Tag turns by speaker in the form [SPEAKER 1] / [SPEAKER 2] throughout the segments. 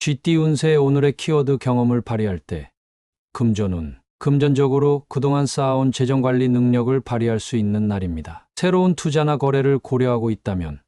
[SPEAKER 1] 쥐띠 운세 오늘의 키워드 경험을 발휘할 때 금전운 금전적으로 그동안 쌓아온 재정관리 능력을 발휘할 수 있는 날입니다. 새로운 투자나 거래를 고려하고 있다면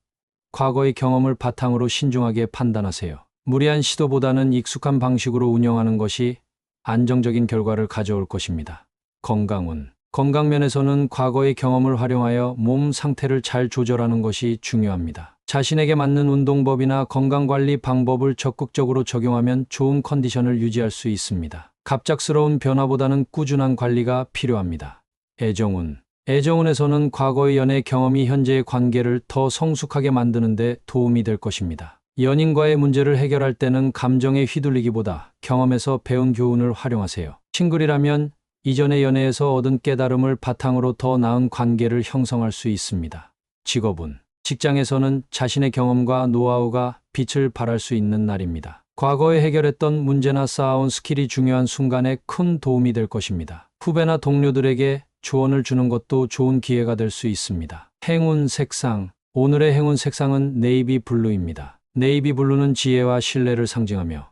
[SPEAKER 1] 과거의 경험을 바탕으로 신중하게 판단하세요. 무리한 시도보다는 익숙한 방식으로 운영하는 것이 안정적인 결과를 가져올 것입니다. 건강운 건강 면에서는 과거의 경험을 활용하여 몸 상태를 잘 조절하는 것이 중요합니다. 자신에게 맞는 운동법이나 건강관리 방법을 적극적으로 적용하면 좋은 컨디션을 유지할 수 있습니다. 갑작스러운 변화보다는 꾸준한 관리가 필요합니다. 애정운 애정운에서는 과거의 연애 경험이 현재의 관계를 더 성숙하게 만드는 데 도움이 될 것입니다. 연인과의 문제를 해결할 때는 감정에 휘둘리기보다 경험에서 배운 교훈을 활용하세요. 싱글이라면 이전의 연애에서 얻은 깨달음을 바탕으로 더 나은 관계를 형성할 수 있습니다. 직업은 직장에서는 자신의 경험과 노하우가 빛을 발할 수 있는 날입니다. 과거에 해결했던 문제나 쌓아온 스킬이 중요한 순간에 큰 도움이 될 것입니다. 후배나 동료들에게 조언을 주는 것도 좋은 기회가 될 수 있습니다. 행운 색상 오늘의 행운 색상은 네이비 블루입니다. 네이비 블루는 지혜와 신뢰를 상징하며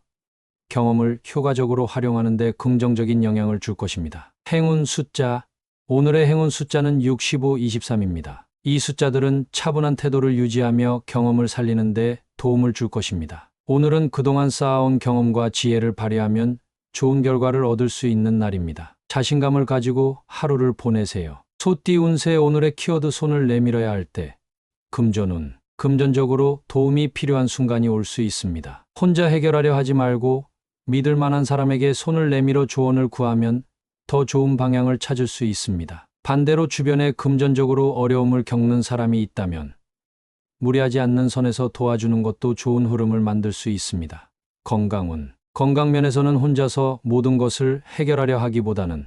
[SPEAKER 1] 경험을 효과적으로 활용하는 데 긍정적인 영향을 줄 것입니다. 행운 숫자 오늘의 행운 숫자는 65, 23입니다. 이 숫자들은 차분한 태도를 유지하며 경험을 살리는 데 도움을 줄 것입니다. 오늘은 그동안 쌓아온 경험과 지혜를 발휘하면 좋은 결과를 얻을 수 있는 날입니다. 자신감을 가지고 하루를 보내세요. 소띠 운세 오늘의 키워드 손을 내밀어야 할 때 금전운 금전적으로 도움이 필요한 순간이 올 수 있습니다. 혼자 해결하려 하지 말고 믿을 만한 사람에게 손을 내밀어 조언을 구하면 더 좋은 방향을 찾을 수 있습니다. 반대로 주변에 금전적으로 어려움을 겪는 사람이 있다면 무리하지 않는 선에서 도와주는 것도 좋은 흐름을 만들 수 있습니다. 건강운 건강면에서는 혼자서 모든 것을 해결하려 하기보다는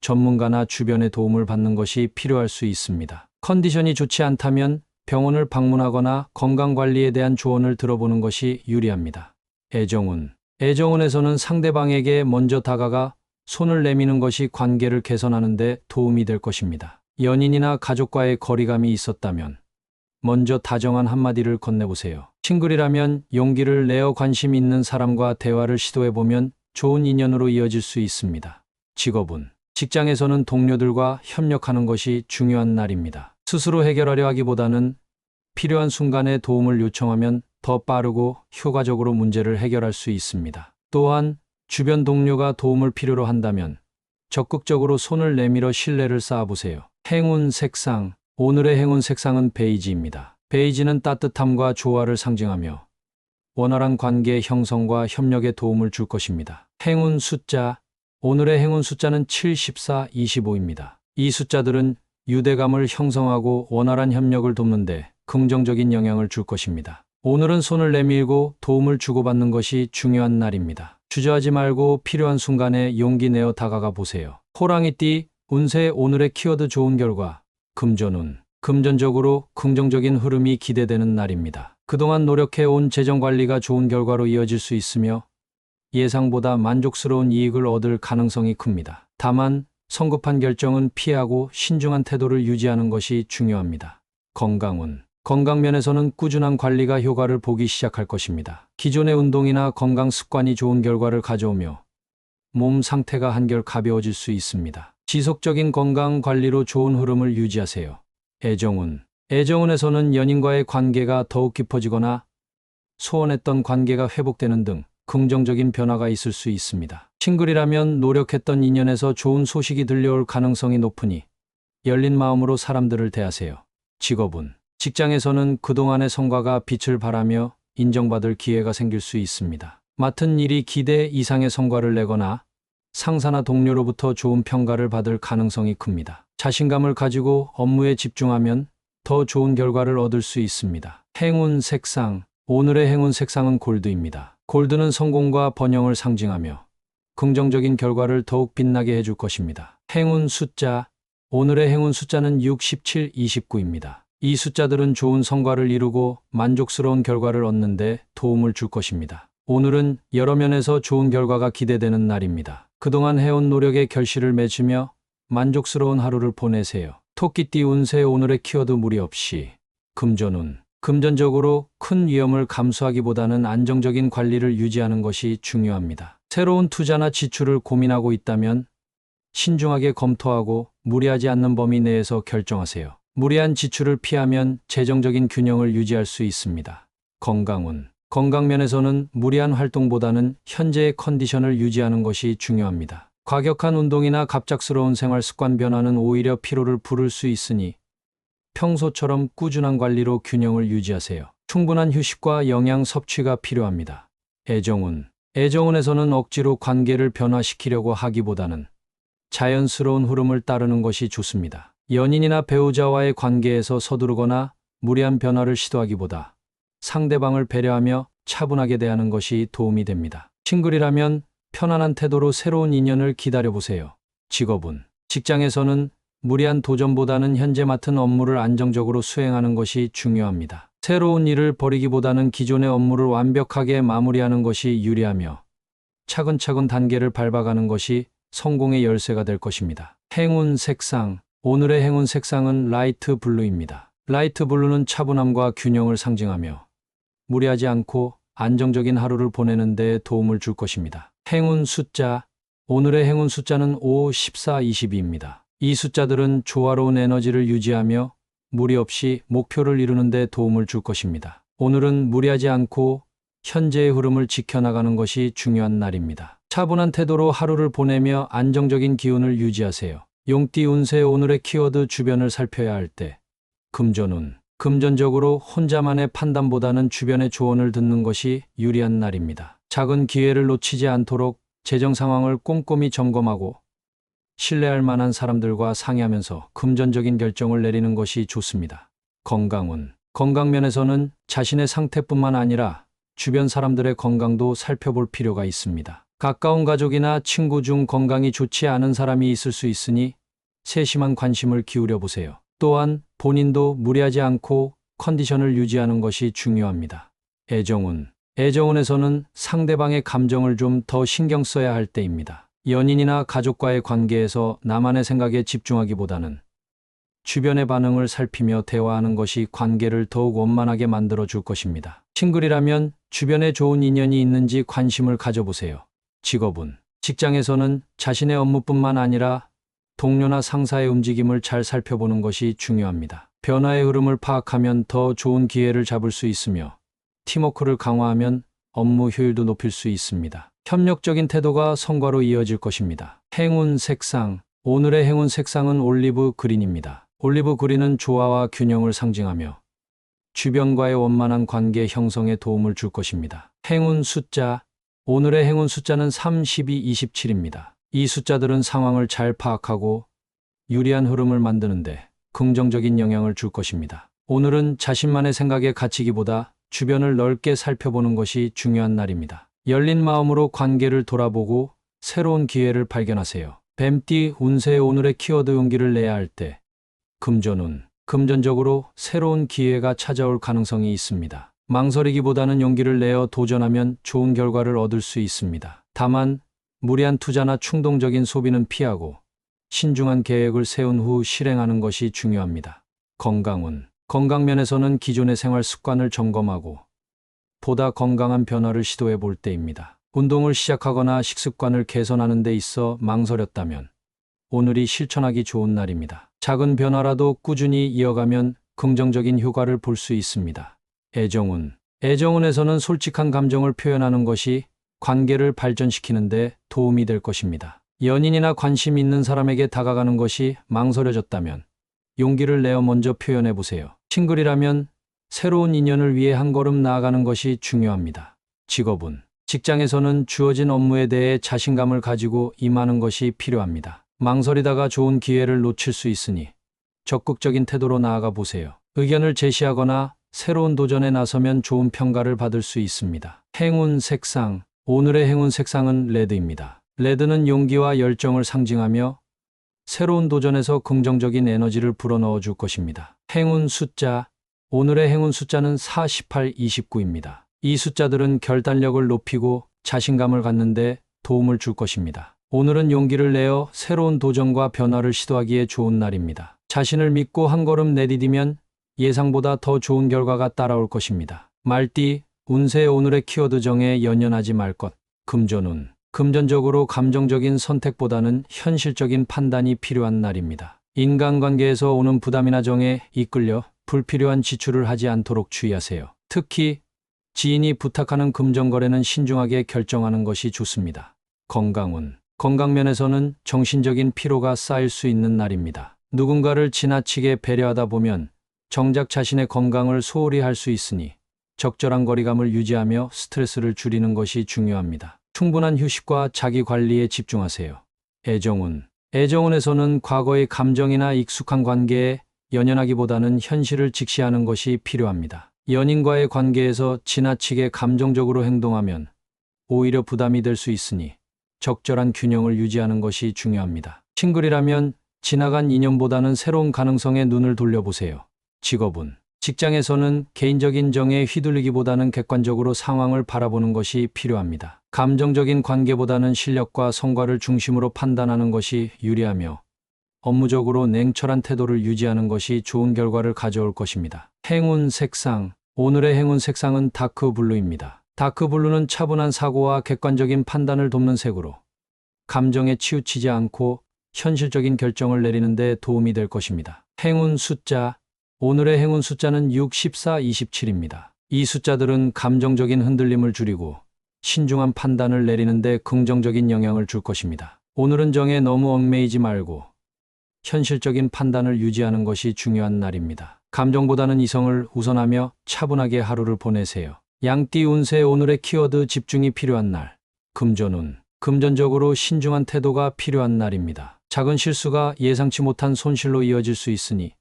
[SPEAKER 1] 전문가나 주변의 도움을 받는 것이 필요할 수 있습니다. 컨디션이 좋지 않다면 병원을 방문하거나 건강관리에 대한 조언을 들어보는 것이 유리합니다. 애정운 애정운에서는 상대방에게 먼저 다가가 손을 내미는 것이 관계를 개선하는 데 도움이 될 것입니다. 연인이나 가족과의 거리감이 있었다면 먼저 다정한 한마디를 건네보세요. 싱글이라면 용기를 내어 관심 있는 사람과 대화를 시도해보면 좋은 인연으로 이어질 수 있습니다. 직업은 직장에서는 동료들과 협력하는 것이 중요한 날입니다. 스스로 해결하려 하기보다는 필요한 순간에 도움을 요청하면 더 빠르고 효과적으로 문제를 해결할 수 있습니다. 또한 주변 동료가 도움을 필요로 한다면 적극적으로 손을 내밀어 신뢰를 쌓아보세요. 행운 색상 오늘의 행운 색상은 베이지입니다. 베이지는 따뜻함과 조화를 상징하며 원활한 관계 형성과 협력에 도움을 줄 것입니다. 행운 숫자 오늘의 행운 숫자는 74, 25입니다. 이 숫자들은 유대감을 형성하고 원활한 협력을 돕는데 긍정적인 영향을 줄 것입니다. 오늘은 손을 내밀고 도움을 주고받는 것이 중요한 날입니다. 주저하지 말고 필요한 순간에 용기 내어 다가가 보세요. 호랑이띠 운세 오늘의 키워드 좋은 결과 금전운 금전적으로 긍정적인 흐름이 기대되는 날입니다. 그동안 노력해온 재정관리가 좋은 결과로 이어질 수 있으며 예상보다 만족스러운 이익을 얻을 가능성이 큽니다. 다만 성급한 결정은 피하고 신중한 태도를 유지하는 것이 중요합니다. 건강운 건강면에서는 꾸준한 관리가 효과를 보기 시작할 것입니다. 기존의 운동이나 건강 습관이 좋은 결과를 가져오며 몸 상태가 한결 가벼워질 수 있습니다. 지속적인 건강 관리로 좋은 흐름을 유지하세요. 애정운 애정운에서는 연인과의 관계가 더욱 깊어지거나 소원했던 관계가 회복되는 등 긍정적인 변화가 있을 수 있습니다. 싱글이라면 노력했던 인연에서 좋은 소식이 들려올 가능성이 높으니 열린 마음으로 사람들을 대하세요. 직업은 직장에서는 그동안의 성과가 빛을 발하며 인정받을 기회가 생길 수 있습니다. 맡은 일이 기대 이상의 성과를 내거나 상사나 동료로부터 좋은 평가를 받을 가능성이 큽니다. 자신감을 가지고 업무에 집중하면 더 좋은 결과를 얻을 수 있습니다. 행운 색상 오늘의 행운 색상은 골드입니다. 골드는 성공과 번영을 상징하며 긍정적인 결과를 더욱 빛나게 해줄 것입니다. 행운 숫자 오늘의 행운 숫자는 67, 29입니다. 이 숫자들은 좋은 성과를 이루고 만족스러운 결과를 얻는데 도움을 줄 것입니다. 오늘은 여러 면에서 좋은 결과가 기대되는 날입니다. 그동안 해온 노력의 결실을 맺으며 만족스러운 하루를 보내세요. 토끼띠 운세 오늘의 키워드 무리 없이 금전운 금전적으로 큰 위험을 감수하기보다는 안정적인 관리를 유지하는 것이 중요합니다. 새로운 투자나 지출을 고민하고 있다면 신중하게 검토하고 무리하지 않는 범위 내에서 결정하세요. 무리한 지출을 피하면 재정적인 균형을 유지할 수 있습니다. 건강운. 건강면에서는 무리한 활동보다는 현재의 컨디션을 유지하는 것이 중요합니다. 과격한 운동이나 갑작스러운 생활 습관 변화는 오히려 피로를 부를 수 있으니 평소처럼 꾸준한 관리로 균형을 유지하세요. 충분한 휴식과 영양 섭취가 필요합니다. 애정운. 애정운에서는 억지로 관계를 변화시키려고 하기보다는 자연스러운 흐름을 따르는 것이 좋습니다. 연인이나 배우자와의 관계에서 서두르거나 무리한 변화를 시도하기보다 상대방을 배려하며 차분하게 대하는 것이 도움이 됩니다. 싱글이라면 편안한 태도로 새로운 인연을 기다려보세요. 직업은 직장에서는 무리한 도전보다는 현재 맡은 업무를 안정적으로 수행하는 것이 중요합니다. 새로운 일을 벌이기보다는 기존의 업무를 완벽하게 마무리하는 것이 유리하며 차근차근 단계를 밟아가는 것이 성공의 열쇠가 될 것입니다. 행운 색상. 오늘의 행운 색상은 라이트 블루입니다. 라이트 블루는 차분함과 균형을 상징하며 무리하지 않고 안정적인 하루를 보내는 데 도움을 줄 것입니다. 행운 숫자. 오늘의 행운 숫자는 5, 14, 22입니다. 이 숫자들은 조화로운 에너지를 유지하며 무리 없이 목표를 이루는 데 도움을 줄 것입니다. 오늘은 무리하지 않고 현재의 흐름을 지켜나가는 것이 중요한 날입니다. 차분한 태도로 하루를 보내며 안정적인 기운을 유지하세요. 용띠 운세 오늘의 키워드 주변을 살펴야 할 때 금전운 금전적으로 혼자만의 판단보다는 주변의 조언을 듣는 것이 유리한 날입니다. 작은 기회를 놓치지 않도록 재정 상황을 꼼꼼히 점검하고 신뢰할 만한 사람들과 상의하면서 금전적인 결정을 내리는 것이 좋습니다. 건강운 건강면에서는 자신의 상태뿐만 아니라 주변 사람들의 건강도 살펴볼 필요가 있습니다. 가까운 가족이나 친구 중 건강이 좋지 않은 사람이 있을 수 있으니 세심한 관심을 기울여 보세요. 또한 본인도 무리하지 않고 컨디션을 유지하는 것이 중요합니다. 애정운. 애정운에서는 상대방의 감정을 좀 더 신경 써야 할 때입니다. 연인이나 가족과의 관계에서 나만의 생각에 집중하기보다는 주변의 반응을 살피며 대화하는 것이 관계를 더욱 원만하게 만들어 줄 것입니다. 싱글이라면 주변에 좋은 인연이 있는지 관심을 가져보세요. 직업은 직장에서는 자신의 업무뿐만 아니라 동료나 상사의 움직임을 잘 살펴보는 것이 중요합니다. 변화의 흐름을 파악하면 더 좋은 기회를 잡을 수 있으며 팀워크를 강화하면 업무 효율도 높일 수 있습니다. 협력적인 태도가 성과로 이어질 것입니다. 행운 색상 오늘의 행운 색상은 올리브 그린입니다. 올리브 그린은 조화와 균형을 상징하며 주변과의 원만한 관계 형성에 도움을 줄 것입니다. 행운 숫자 오늘의 행운 숫자는 32, 27입니다. 이 숫자들은 상황을 잘 파악하고 유리한 흐름을 만드는데 긍정적인 영향을 줄 것입니다. 오늘은 자신만의 생각에 갇히기보다 주변을 넓게 살펴보는 것이 중요한 날입니다. 열린 마음으로 관계를 돌아보고 새로운 기회를 발견하세요. 뱀띠 운세 오늘의 키워드 용기를 내야 할 때 금전운 금전적으로 새로운 기회가 찾아올 가능성이 있습니다. 망설이기보다는 용기를 내어 도전하면 좋은 결과를 얻을 수 있습니다. 다만 무리한 투자나 충동적인 소비는 피하고 신중한 계획을 세운 후 실행하는 것이 중요합니다. 건강운 건강면에서는 기존의 생활 습관을 점검하고 보다 건강한 변화를 시도해 볼 때입니다. 운동을 시작하거나 식습관을 개선하는 데 있어 망설였다면 오늘이 실천하기 좋은 날입니다. 작은 변화라도 꾸준히 이어가면 긍정적인 효과를 볼 수 있습니다. 애정운 애정운에서는 솔직한 감정을 표현하는 것이 관계를 발전시키는데 도움이 될 것입니다. 연인이나 관심 있는 사람에게 다가가는 것이 망설여졌다면 용기를 내어 먼저 표현해 보세요. 싱글이라면 새로운 인연을 위해 한 걸음 나아가는 것이 중요합니다. 직업은 직장에서는 주어진 업무에 대해 자신감을 가지고 임하는 것이 필요합니다. 망설이다가 좋은 기회를 놓칠 수 있으니 적극적인 태도로 나아가 보세요. 의견을 제시하거나 새로운 도전에 나서면 좋은 평가를 받을 수 있습니다. 행운 색상 오늘의 행운 색상은 레드입니다. 레드는 용기와 열정을 상징하며 새로운 도전에서 긍정적인 에너지를 불어넣어 줄 것입니다. 행운 숫자 오늘의 행운 숫자는 48, 29입니다. 이 숫자들은 결단력을 높이고 자신감을 갖는데 도움을 줄 것입니다. 오늘은 용기를 내어 새로운 도전과 변화를 시도하기에 좋은 날입니다. 자신을 믿고 한 걸음 내디디면 예상보다 더 좋은 결과가 따라올 것입니다. 말띠, 운세 오늘의 키워드 정에 연연하지 말 것. 금전운. 금전적으로 감정적인 선택보다는 현실적인 판단이 필요한 날입니다. 인간관계에서 오는 부담이나 정에 이끌려 불필요한 지출을 하지 않도록 주의하세요. 특히 지인이 부탁하는 금전거래는 신중하게 결정하는 것이 좋습니다. 건강운. 건강면에서는 정신적인 피로가 쌓일 수 있는 날입니다. 누군가를 지나치게 배려하다 보면 정작 자신의 건강을 소홀히 할 수 있으니 적절한 거리감을 유지하며 스트레스를 줄이는 것이 중요합니다. 충분한 휴식과 자기 관리에 집중하세요. 애정운. 애정운에서는 과거의 감정이나 익숙한 관계에 연연하기보다는 현실을 직시하는 것이 필요합니다. 연인과의 관계에서 지나치게 감정적으로 행동하면 오히려 부담이 될 수 있으니 적절한 균형을 유지하는 것이 중요합니다. 싱글이라면 지나간 인연보다는 새로운 가능성에 눈을 돌려보세요. 직업은 직장에서는 개인적인 정에 휘둘리기보다는 객관적으로 상황을 바라보는 것이 필요합니다. 감정적인 관계보다는 실력과 성과를 중심으로 판단하는 것이 유리하며 업무적으로 냉철한 태도를 유지하는 것이 좋은 결과를 가져올 것입니다. 행운 색상. 오늘의 행운 색상은 다크 블루입니다. 다크 블루는 차분한 사고와 객관적인 판단을 돕는 색으로 감정에 치우치지 않고 현실적인 결정을 내리는 데 도움이 될 것입니다. 행운 숫자. 오늘의 행운 숫자는 6, 14, 27입니다. 이 숫자들은 감정적인 흔들림을 줄이고 신중한 판단을 내리는데 긍정적인 영향을 줄 것입니다. 오늘은 정에 너무 얽매이지 말고 현실적인 판단을 유지하는 것이 중요한 날입니다. 감정보다는 이성을 우선하며 차분하게 하루를 보내세요. 양띠 운세 오늘의 키워드 집중이 필요한 날. 금전운. 금전적으로 신중한 태도가 필요한 날입니다. 작은 실수가 예상치 못한 손실로 이어질 수 있으니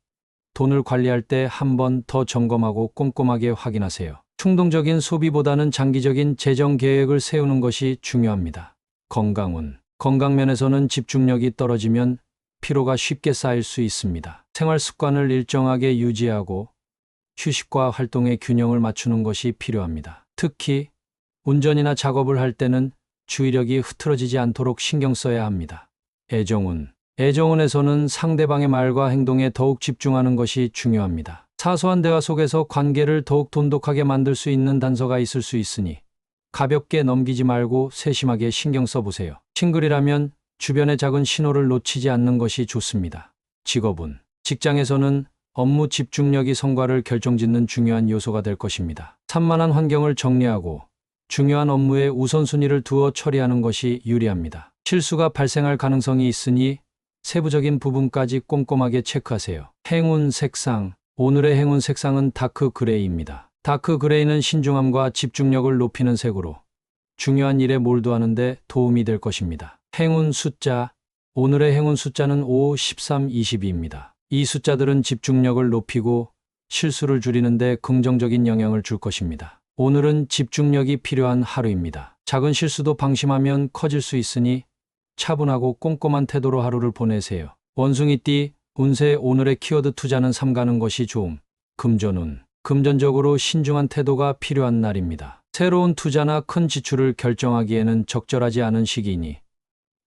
[SPEAKER 1] 돈을 관리할 때 한 번 더 점검하고 꼼꼼하게 확인하세요. 충동적인 소비보다는 장기적인 재정 계획을 세우는 것이 중요합니다. 건강운. 건강면에서는 집중력이 떨어지면 피로가 쉽게 쌓일 수 있습니다. 생활 습관을 일정하게 유지하고 휴식과 활동의 균형을 맞추는 것이 필요합니다. 특히 운전이나 작업을 할 때는 주의력이 흐트러지지 않도록 신경 써야 합니다. 애정운. 애정운에서는 상대방의 말과 행동에 더욱 집중하는 것이 중요합니다. 사소한 대화 속에서 관계를 더욱 돈독하게 만들 수 있는 단서가 있을 수 있으니 가볍게 넘기지 말고 세심하게 신경 써보세요. 싱글이라면 주변의 작은 신호를 놓치지 않는 것이 좋습니다. 직업은 직장에서는 업무 집중력이 성과를 결정짓는 중요한 요소가 될 것입니다. 산만한 환경을 정리하고 중요한 업무에 우선순위를 두어 처리하는 것이 유리합니다. 실수가 발생할 가능성이 있으니 세부적인 부분까지 꼼꼼하게 체크하세요. 행운 색상. 오늘의 행운 색상은 다크 그레이입니다. 다크 그레이는 신중함과 집중력을 높이는 색으로 중요한 일에 몰두하는데 도움이 될 것입니다. 행운 숫자. 오늘의 행운 숫자는 5, 13, 22입니다. 이 숫자들은 집중력을 높이고 실수를 줄이는데 긍정적인 영향을 줄 것입니다. 오늘은 집중력이 필요한 하루입니다. 작은 실수도 방심하면 커질 수 있으니 차분하고 꼼꼼한 태도로 하루를 보내세요. 원숭이띠, 운세 오늘의 키워드 투자는 삼가는 것이 좋음. 금전운. 금전적으로 신중한 태도가 필요한 날입니다. 새로운 투자나 큰 지출을 결정하기에는 적절하지 않은 시기이니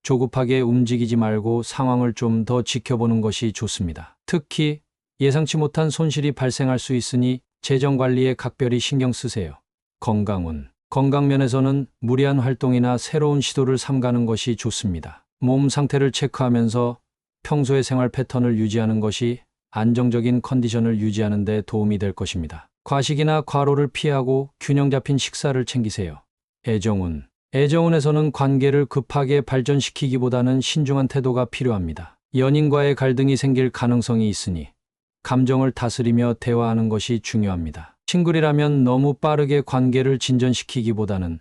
[SPEAKER 1] 조급하게 움직이지 말고 상황을 좀 더 지켜보는 것이 좋습니다. 특히 예상치 못한 손실이 발생할 수 있으니 재정 관리에 각별히 신경 쓰세요. 건강운. 건강면에서는 무리한 활동이나 새로운 시도를 삼가는 것이 좋습니다. 몸 상태를 체크하면서 평소의 생활 패턴을 유지하는 것이 안정적인 컨디션을 유지하는 데 도움이 될 것입니다. 과식이나 과로를 피하고 균형 잡힌 식사를 챙기세요. 애정운. 애정운에서는 관계를 급하게 발전시키기보다는 신중한 태도가 필요합니다. 연인과의 갈등이 생길 가능성이 있으니 감정을 다스리며 대화하는 것이 중요합니다. 싱글이라면 너무 빠르게 관계를 진전시키기보다는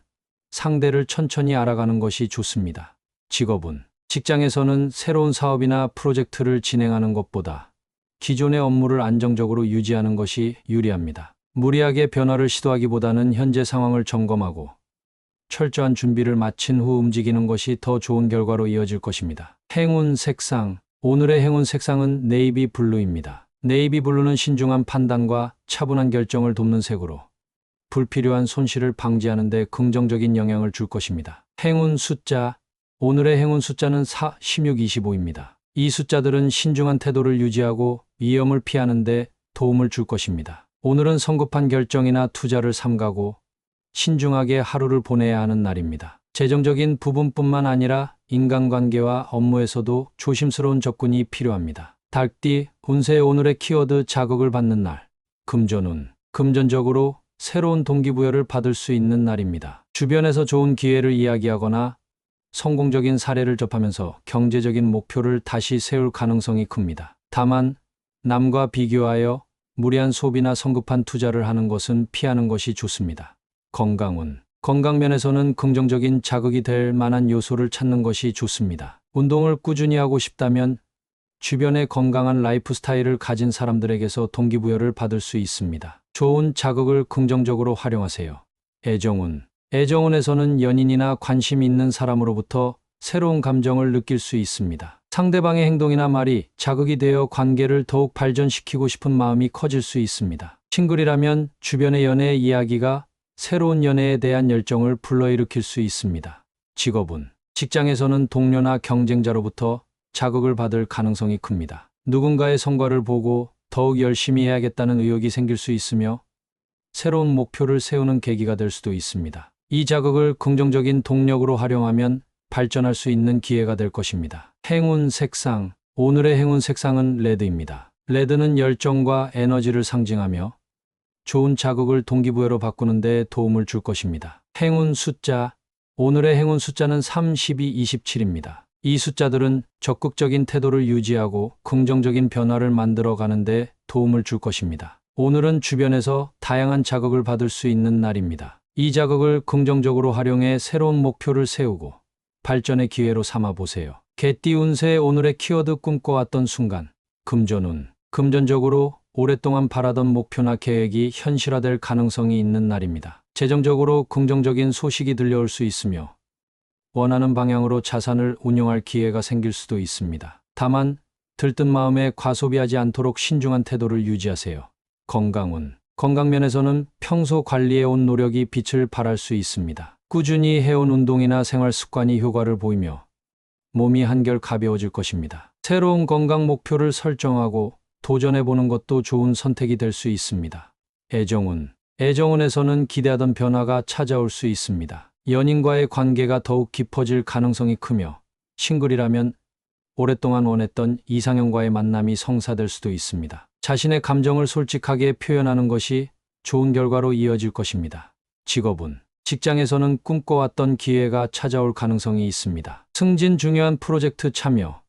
[SPEAKER 1] 상대를 천천히 알아가는 것이 좋습니다. 직업은 직장에서는 새로운 사업이나 프로젝트를 진행하는 것보다 기존의 업무를 안정적으로 유지하는 것이 유리합니다. 무리하게 변화를 시도하기보다는 현재 상황을 점검하고 철저한 준비를 마친 후 움직이는 것이 더 좋은 결과로 이어질 것입니다. 행운 색상. 오늘의 행운 색상은 네이비 블루입니다. 네이비 블루는 신중한 판단과 차분한 결정을 돕는 색으로 불필요한 손실을 방지하는 데 긍정적인 영향을 줄 것입니다. 행운 숫자. 오늘의 행운 숫자는 4, 16, 25입니다. 이 숫자들은 신중한 태도를 유지하고 위험을 피하는 데 도움을 줄 것입니다. 오늘은 성급한 결정이나 투자를 삼가고 신중하게 하루를 보내야 하는 날입니다. 재정적인 부분뿐만 아니라 인간관계와 업무에서도 조심스러운 접근이 필요합니다. 달띠 운세 오늘의 키워드 자극을 받는 날. 금전운 금전적으로 새로운 동기부여를 받을 수 있는 날입니다. 주변에서 좋은 기회를 이야기하거나 성공적인 사례를 접하면서 경제적인 목표를 다시 세울 가능성이 큽니다. 다만 남과 비교하여 무리한 소비나 성급한 투자를 하는 것은 피하는 것이 좋습니다. 건강운 건강면에서는 긍정적인 자극이 될 만한 요소를 찾는 것이 좋습니다. 운동을 꾸준히 하고 싶다면 주변에 건강한 라이프 스타일을 가진 사람들에게서 동기부여를 받을 수 있습니다. 좋은 자극을 긍정적으로 활용하세요. 애정운 애정운에서는 연인이나 관심 있는 사람으로부터 새로운 감정을 느낄 수 있습니다. 상대방의 행동이나 말이 자극이 되어 관계를 더욱 발전시키고 싶은 마음이 커질 수 있습니다. 싱글이라면 주변의 연애 이야기가 새로운 연애에 대한 열정을 불러일으킬 수 있습니다. 직업은 직장에서는 동료나 경쟁자로부터 자극을 받을 가능성이 큽니다. 누군가의 성과를 보고 더욱 열심히 해야겠다는 의욕이 생길 수 있으며 새로운 목표를 세우는 계기가 될 수도 있습니다. 이 자극을 긍정적인 동력으로 활용하면 발전할 수 있는 기회가 될 것입니다. 행운 색상 오늘의 행운 색상은 레드입니다. 레드는 열정과 에너지를 상징하며 좋은 자극을 동기부여로 바꾸는 데 도움을 줄 것입니다. 행운 숫자 오늘의 행운 숫자는 32, 27입니다. 이 숫자들은 적극적인 태도를 유지하고 긍정적인 변화를 만들어 가는데 도움을 줄 것입니다. 오늘은 주변에서 다양한 자극을 받을 수 있는 날입니다. 이 자극을 긍정적으로 활용해 새로운 목표를 세우고 발전의 기회로 삼아 보세요. 개띠 운세 오늘의 키워드 꿈꿔왔던 순간 금전운 금전적으로 오랫동안 바라던 목표나 계획이 현실화될 가능성이 있는 날입니다. 재정적으로 긍정적인 소식이 들려올 수 있으며 원하는 방향으로 자산을 운용할 기회가 생길 수도 있습니다. 다만 들뜬 마음에 과소비하지 않도록 신중한 태도를 유지하세요. 건강운 건강면에서는 평소 관리해온 노력이 빛을 발할 수 있습니다. 꾸준히 해온 운동이나 생활 습관이 효과를 보이며 몸이 한결 가벼워질 것입니다. 새로운 건강 목표를 설정하고 도전해보는 것도 좋은 선택이 될 수 있습니다. 애정운 애정운에서는 기대하던 변화가 찾아올 수 있습니다. 연인과의 관계가 더욱 깊어질 가능성이 크며 싱글이라면 오랫동안 원했던 이상형과의 만남이 성사될 수도 있습니다. 자신의 감정을 솔직하게 표현하는 것이 좋은 결과로 이어질 것입니다. 직업은 직장에서는 꿈꿔왔던 기회가 찾아올 가능성이 있습니다. 승진 중요한 프로젝트 참여,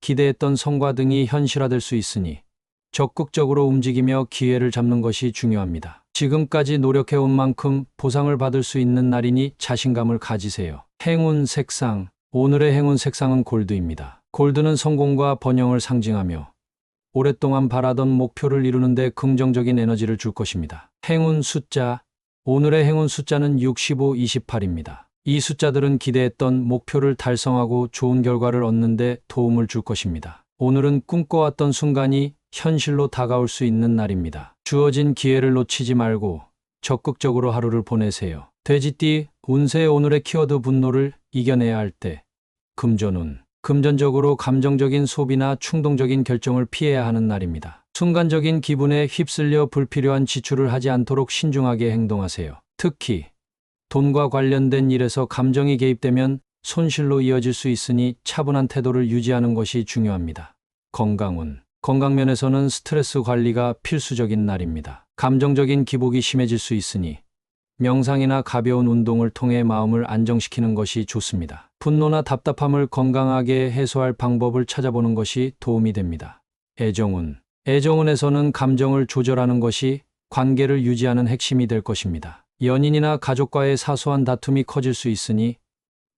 [SPEAKER 1] 기대했던 성과 등이 현실화될 수 있으니 적극적으로 움직이며 기회를 잡는 것이 중요합니다. 지금까지 노력해온 만큼 보상을 받을 수 있는 날이니 자신감을 가지세요. 행운 색상 오늘의 행운 색상은 골드입니다. 골드는 성공과 번영을 상징하며 오랫동안 바라던 목표를 이루는데 긍정적인 에너지를 줄 것입니다. 행운 숫자 오늘의 행운 숫자는 65, 28입니다. 이 숫자들은 기대했던 목표를 달성하고 좋은 결과를 얻는 데 도움을 줄 것입니다. 오늘은 꿈꿔왔던 순간이 현실로 다가올 수 있는 날입니다. 주어진 기회를 놓치지 말고 적극적으로 하루를 보내세요. 돼지띠 운세 오늘의 키워드 분노를 이겨내야 할 때 금전운 금전적으로 감정적인 소비나 충동적인 결정을 피해야 하는 날입니다. 순간적인 기분에 휩쓸려 불필요한 지출을 하지 않도록 신중하게 행동하세요. 특히 돈과 관련된 일에서 감정이 개입되면 손실로 이어질 수 있으니 차분한 태도를 유지하는 것이 중요합니다. 건강운 건강면에서는 스트레스 관리가 필수적인 날입니다. 감정적인 기복이 심해질 수 있으니 명상이나 가벼운 운동을 통해 마음을 안정시키는 것이 좋습니다. 분노나 답답함을 건강하게 해소할 방법을 찾아보는 것이 도움이 됩니다. 애정운 애정운에서는 감정을 조절하는 것이 관계를 유지하는 핵심이 될 것입니다. 연인이나 가족과의 사소한 다툼이 커질 수 있으니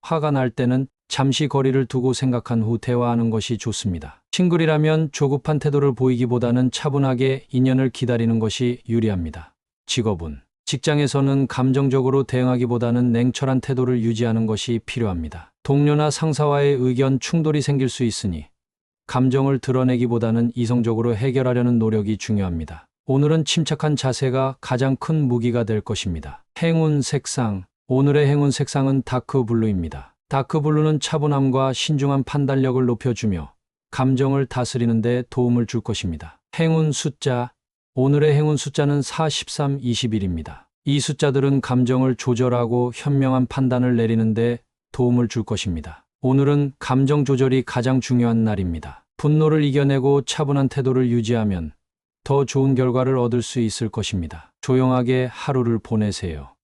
[SPEAKER 1] 화가 날 때는 잠시 거리를 두고 생각한 후 대화하는 것이 좋습니다. 싱글이라면 조급한 태도를 보이기보다는 차분하게 인연을 기다리는 것이 유리합니다. 직업은 직장에서는 감정적으로 대응하기보다는 냉철한 태도를 유지하는 것이 필요합니다. 동료나 상사와의 의견 충돌이 생길 수 있으니 감정을 드러내기보다는 이성적으로 해결하려는 노력이 중요합니다. 오늘은 침착한 자세가 가장 큰 무기가 될 것입니다. 행운 색상 오늘의 행운 색상은 다크 블루입니다. 다크 블루는 차분함과 신중한 판단력을 높여주며 감정을 다스리는 데 도움을 줄 것입니다. 행운 숫자 오늘의 행운 숫자는 4, 13, 21입니다. 이 숫자들은 감정을 조절하고 현명한 판단을 내리는 데 도움을 줄 것입니다. 오늘은 감정 조절이 가장 중요한 날입니다. 분노를 이겨내고 차분한 태도를 유지하면 더 좋은 결과를 얻을 수 있을 것입니다. 조용하게 하루를 보내세요.